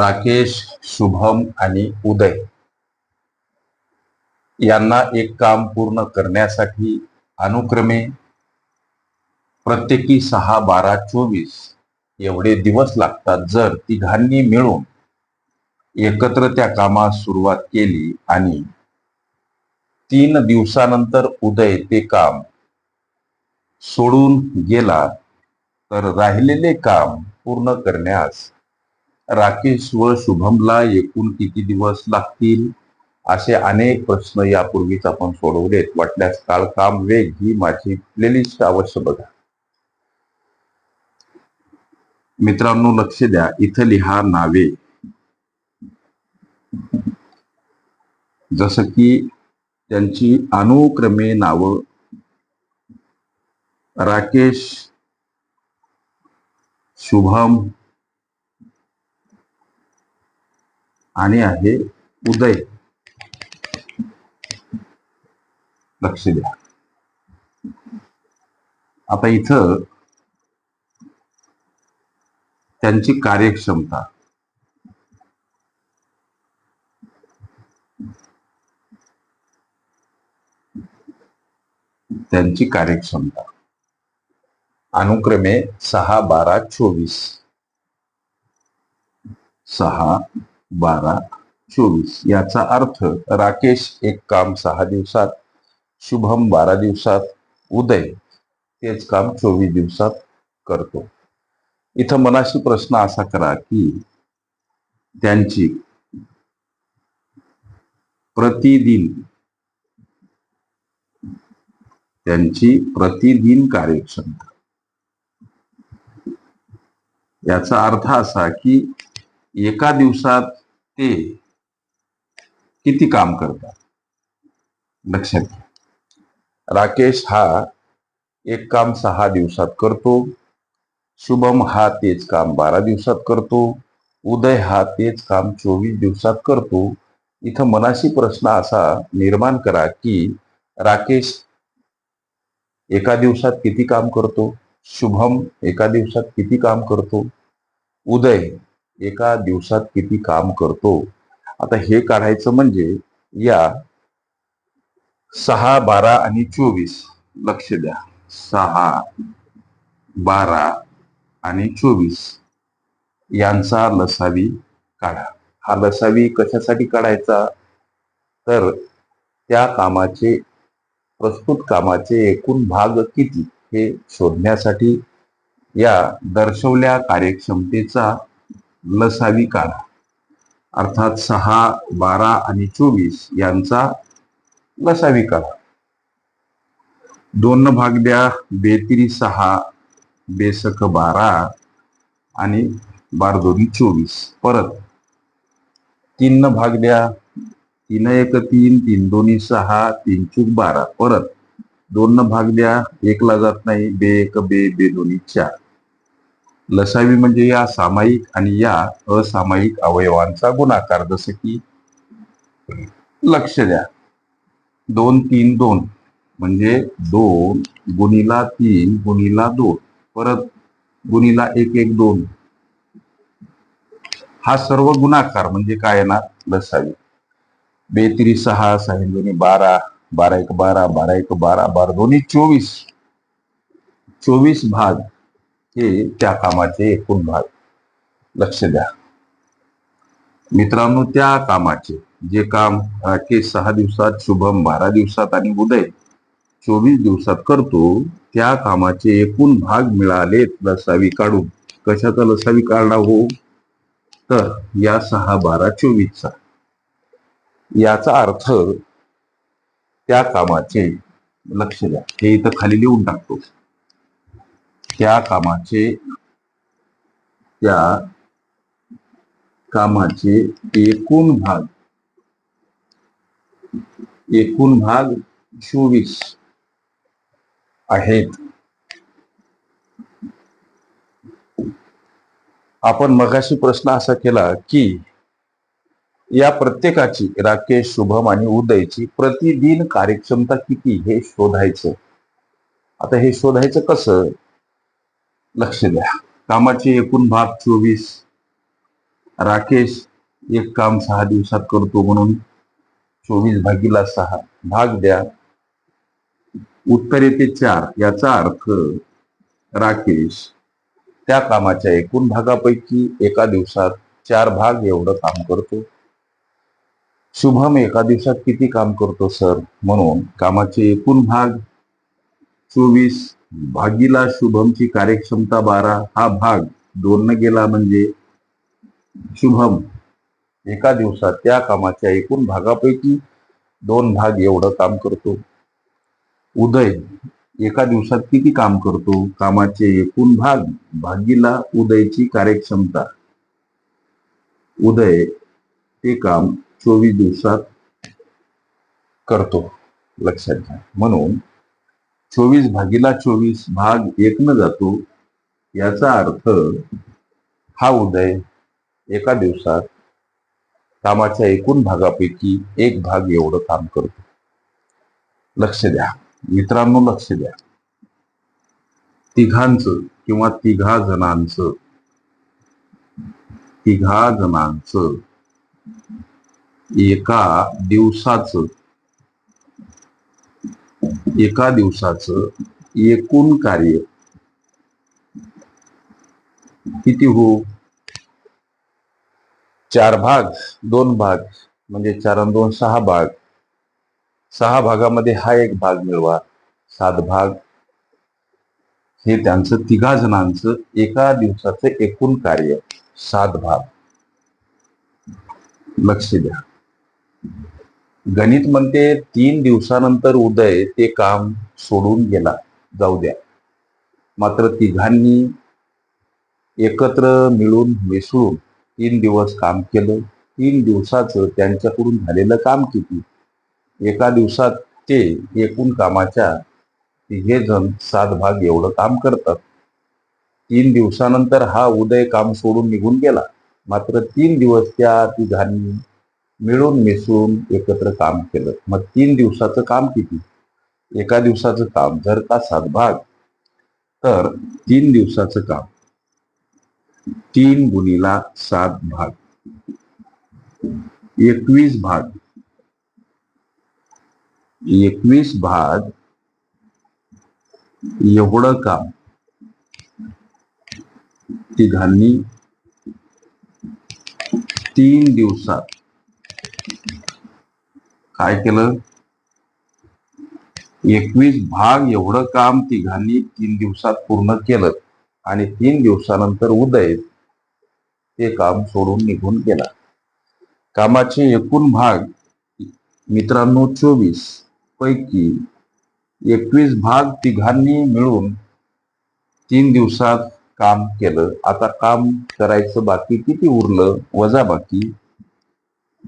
राकेश शुभम आणि उदय यांना एक काम पूर्ण करण्यासाठी अनुक्रमे प्रत्येकी सहा बारा चोवीस एवढे दिवस लागतात. जर तिघांनी मिळून एकत्र त्या कामास सुरुवात केली आणि तीन दिवसानंतर उदय ते काम सोडून गेला तर राहिलेले काम पूर्ण करण्यास राकेश व शुभमला एकूण किती दिवस लागतील? असे अनेक प्रश्न यापूर्वीच आपण सोडवलेत. वाटल्यास काळ काम वेग ही माझी प्लेलिस्ट अवश्य बघा. मित्रांनो लक्ष द्या. इथं लिहा नावे. जसं की त्यांची अनुक्रमे नावं. राकेश शुभम आणि आहे उदय. लक्ष द्या. आता इथं त्यांची कार्यक्षमता. त्यांची कार्यक्षमता. अनुक्रमे सहा बारा चोवीस. सहा बारा चोवीस. याचा अर्थ राकेश एक काम सहा दिवसात शुभम बारा दिवसात उदय तेच काम चोवीस दिवसात करतो. इथं मनाशी प्रश्न असा करा की त्यांची प्रतिदिन त्यांची प्रतिदिन कार्यक्षमता. याचा अर्थ असा की एका दिवसात ते किती काम करतात? लक्षात घ्या. राकेश हा एक काम सहा दिवसात करतो. शुभम हा तेच काम बारा दिवसात करतो. उदय हा तेच काम चोवीस दिवसात करतो. इथं मनाशी प्रश्न असा निर्माण करा की राकेश एका दिवसात किती काम करतो? शुभम एका दिवसात किती काम करतो? उदय एका दिवसात किती काम करतो? आता हे काढायचं म्हणजे या सहा बारा आणि चोवीस लक्ष द्या. सहा बारा आणि चोवीस. यांचा लसावी काढा. हा लसावी कशासाठी काढायचा? तर त्या कामाचे प्रस्तुत कामाचे एकूण भाग किती हे शोधण्यासाठी या दर्शवल्या कार्यक्षमतेचा लसावी काढा अर्थात सहा बारा आणि चोवीस यांचा लसावी काढा दोन भाग द्या बेतिरी सहा बेसक बारा आणि बारदोरी चोवीस. परत तीन भाग द्या तीन एक तीन तीन दोन्ही सहा तीन चूक बारा. परत दोन भाग द्या एकला जात नाही बे एक बे बे दोन्ही चार. लसावी म्हणजे या सामायिक आणि या असामायिक अवयवांचा गुणाकार. जसं की लक्ष द्या. दोन तीन दोन म्हणजे दोन गुणीला तीन गुणीला दोन. परत गुणीला एक एक दोन. हा सर्व गुणाकार म्हणजे काय येणार लसावी. बेतिरी सहा सहा दोन्ही बारा बारा एक बारा बारा एक बारा बारा दोन्ही चोवीस. चोवीस भाग. हे त्या कामाचे एकूण भाग. लक्ष द्या. मित्रांनो त्या कामाचे जे काम राकेश सहा दिवसात शुभम बारा दिवसात आणि उदय चोवीस दिवसात करतो त्या कामाचे एकूण भाग मिळालेत लसावी काढून. कशाचा लसावी काढला हो? तर या सहा बारा चोवीसचा. याचा अर्थ त्या कामाचे लक्ष द्या. हे इथं खाली लिहून टाकतो. त्या कामाचे त्या कामाचे एकूण भाग एकूण भाग चोवीस आहेत. आपण मगाशी प्रश्न असा केला की या प्रत्येकाची राकेश शुभम आणि उदयची प्रतिदिन कार्यक्षमता किती हे शोधायचं. आता हे शोधायचं कसं? लक्ष द्या. कामाचे एकूण भाग चोवीस. राकेश एक काम सहा दिवसात करतो म्हणून चोवीस भागीला सहा. भाग द्या. उत्तर येते चार. याचा अर्थ राकेश त्या कामाच्या एकूण भागापैकी एका दिवसात चार भाग एवढं काम करतो. शुभम एका दिवसात किती काम करतो सर? म्हणून कामाचे एकूण भाग चोवीस भागीला शुभमची कार्यक्षमता बारा. हा भाग दोन गेला म्हणजे शुभम एका दिवसात त्या कामाच्या एकूण भागापैकी दोन भाग एवढं काम करतो. उदय एका दिवसात किती काम करतो? कामाचे एकूण भाग भागीला उदयची कार्यक्षमता. उदय ते काम चोवीस दिवसात करतो. लक्षात घ्या. म्हणून चोवीस भागीला चोवीस भाग एकनं जातो याचा अर्थ हा उदय एका दिवसात कामाच्या एकूण भागापैकी एक भाग एवढं काम करतो. लक्ष द्या. मित्रांनो लक्ष द्या. तिघांचं किंवा तिघा जणांचं तिघा जणांचं एका दिवसाचं एका दिवसाचं एकूण कार्य किती हो? चार भाग दोन भाग म्हणजे चार आणि दोन सहा भाग. सहा भागामध्ये हा एक भाग मिळवा. सात भाग. हे त्यांचं तिघा जणांचं एका दिवसाचं एकूण कार्य सात भाग. लक्ष द्या. गणित म्हणते तीन दिवसानंतर उदय ते काम सोडून गेला. जाऊ द्या. मात्र तिघांनी एकत्र मिळून मिसळून तीन दिवस काम केलं. तीन दिवसाचं त्यांच्याकडून झालेलं काम किती? एका दिवसात ते एकूण कामाच्या तिघे जण सात भाग एवढं काम करतात. तीन दिवसानंतर हा उदय काम सोडून निघून गेला. मात्र तीन दिवस त्या तिघांनी मिळून मिसळून एकत्र काम केलं. मग तीन दिवसाचं काम किती? एका दिवसाचं काम जर का सात भाग तर तीन दिवसाचं काम. तीन गुणीला सात भाग. एकवीस भाग. एकवीस भाग एवढं काम. तिघांनी तीन दिवसात काय केलं? एकवीस भाग एवढं काम तिघांनी तीन दिवसात पूर्ण केलं. आणि तीन दिवसानंतर उदय ते काम सोडून निघून गेला. कामाचे एकूण भाग मित्रांनो चोवीस पैकी एकवीस भाग तिघांनी मिळून तीन दिवसात काम केलं. आता काम करायचं बाकी किती उरलं? वजा बाकी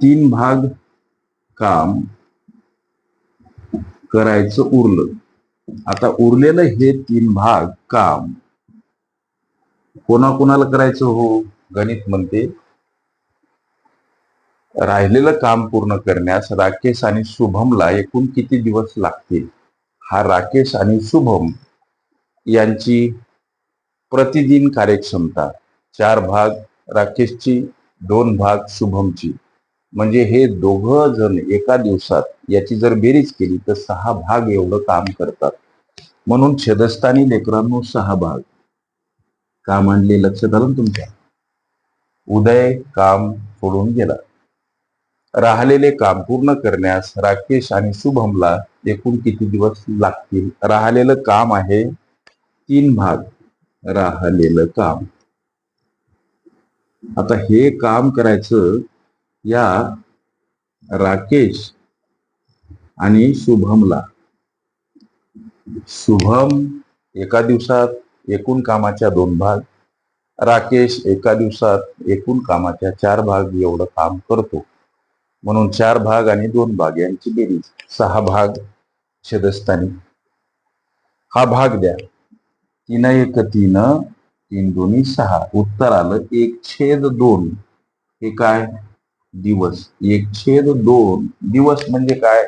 तीन भाग काम करायचं उरलं. आता उरलेलं हे तीन भाग काम. कोणाकोणाला करायचं हो? गणित म्हणते. राहिलेलं काम पूर्ण करण्यास राकेश आणि शुभमला एकूण किती दिवस लागतील? हा राकेश आणि शुभम यांची प्रतिदिन कार्यक्षमता. चार भाग राकेशची दोन भाग शुभमची. म्हणजे हे दोघं जण एका दिवसात याची जर बेरीज केली तर सहा भाग एवढं काम करतात. म्हणून छेदस्थानी लेकरांनो सहा भाग. काम आणले लक्षात आलं तुमच्या. उदय काम सोडून गेला. राहिलेले काम पूर्ण करण्यास राकेश आणि शुभमला एकूण किती दिवस लागतील? राहिलेलं काम आहे तीन भाग. राहिलेलं काम. आता हे काम करायचं या राकेश आणि शुभमला. शुभम एका दिवसात एकूण कामाच्या दोन भाग राकेश एका दिवसात एकूण कामाच्या चार भाग एवढं काम करतो. म्हणून चार भाग आणि दोन भाग यांची बेरीज. सहा भाग छेदस्थानी. हा भाग द्या. तीन एक तीन तीन दोन्ही सहा. उत्तर आलं एक छेद दोन. हे काय? दिवस एक छेद दोन दिवस म्हणजे काय?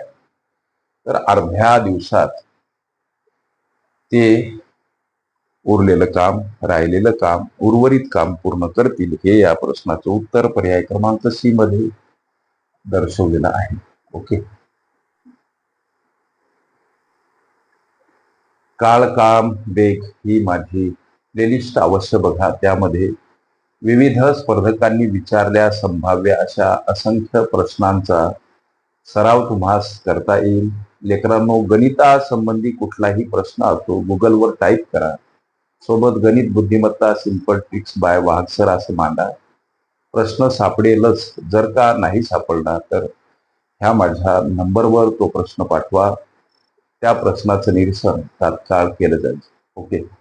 तर अर्ध्या दिवसात ते उरलेलं काम राहिलेलं काम उर्वरित काम पूर्ण करतील हे या प्रश्नाचं उत्तर पर्याय क्रमांक सी मध्ये दर्शवलेलं आहे. ओके. काळ काम देख ही माझी प्लेलिस्ट अवश्य बघा. त्यामध्ये विविध स्पर्धकांनी विचारल्या संभाव्य अशा असंख्य प्रश्नांचा सराव तुम्हास करता येईल. लेकरांनो गणितासंबंधी कुठलाही प्रश्न असतो गुगलवर टाईप करा. सोबत गणित बुद्धिमत्ता सिंपल ट्रिक्स बाय वाघसर असं मांडा. प्रश्न सापडेलच. जर का नाही सापडला तर ह्या माझ्या नंबरवर तो प्रश्न पाठवा. त्या प्रश्नाचं निरसन तात्काळ केलं जाईल. ओके?